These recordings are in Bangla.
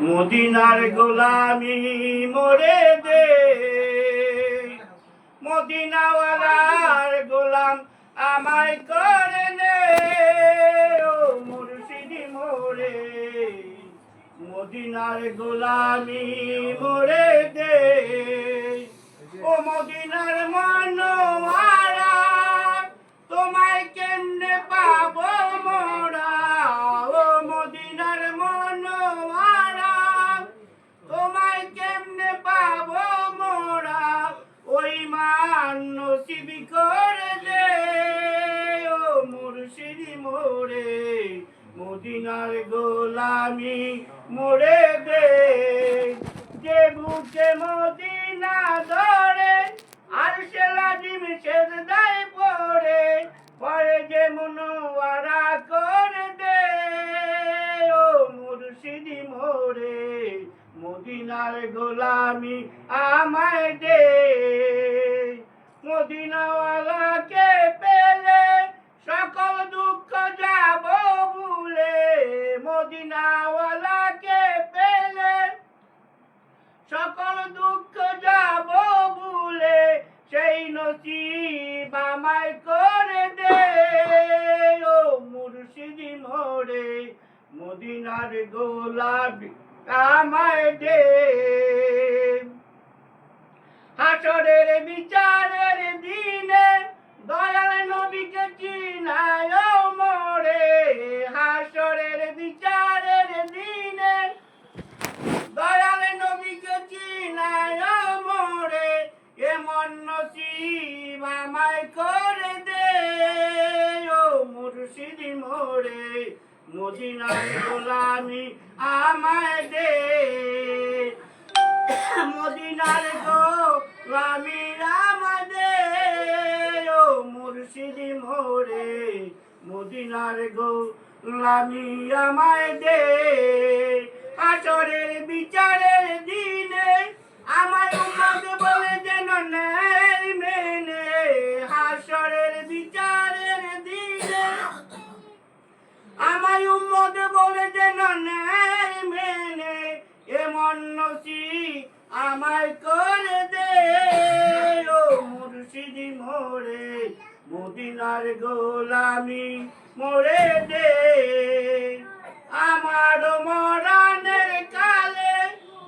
মদিনার গোলামি মোরে দে। মদিনাওয়ালার গোলাম আমায় করে নে। মুর্শিদি মোরে, মদিনার গোলামি মোরে দে। ও মদিনার মনোয়ারা মদিনার গোলামি মোড়ে দে। যে বুকে মদিনা ধরে, আর সে লাজিম সেজদায় পড়ে, পরে যে মনোয়ারা করে দে। ও মুর্শিদি মোরে, মদিনার গোলামি আমায় দে। মদিনাওয়ালাকে পেলে নসিব আমায় করে দে। ও মুর্শিদি মোরে মদিনার গোলাপি আমায় দে। হাসরের বিচারের দিনে আমায় করে দে। ও মুর্শিদি মোরে মদিনার গোলামি আমায় দে। মদিনার গোলামি আমাদের ও মুর্শিদি মোরে মদিনার গোলামি আমায় দে। আসরের বিচারের দিনে যেন নেই মেনে এমন নসিব আমায় করে দে। ও মুর্শিদি মোরে, মদিনার গোলামি মোরে দে। আমার মরানের কালে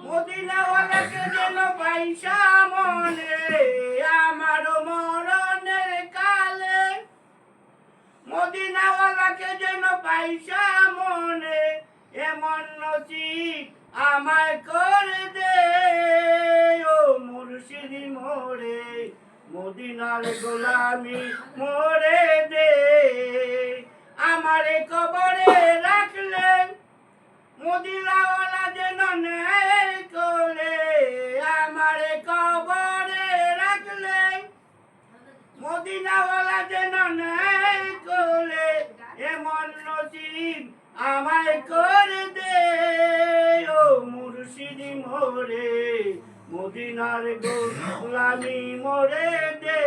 মদিনাওয়ালাকে যেন পয়সা মনে। মদিনাওয়ালাকে যেন পাইসা মনে, এমন নসিব আমায় করে দে। ও মুর্শিদি মোরে মদিনার গোলামি মোরে দে। আমায় করে দে। ও মুর্শিদি মোরে মদিনার গোলামি মোরে দে।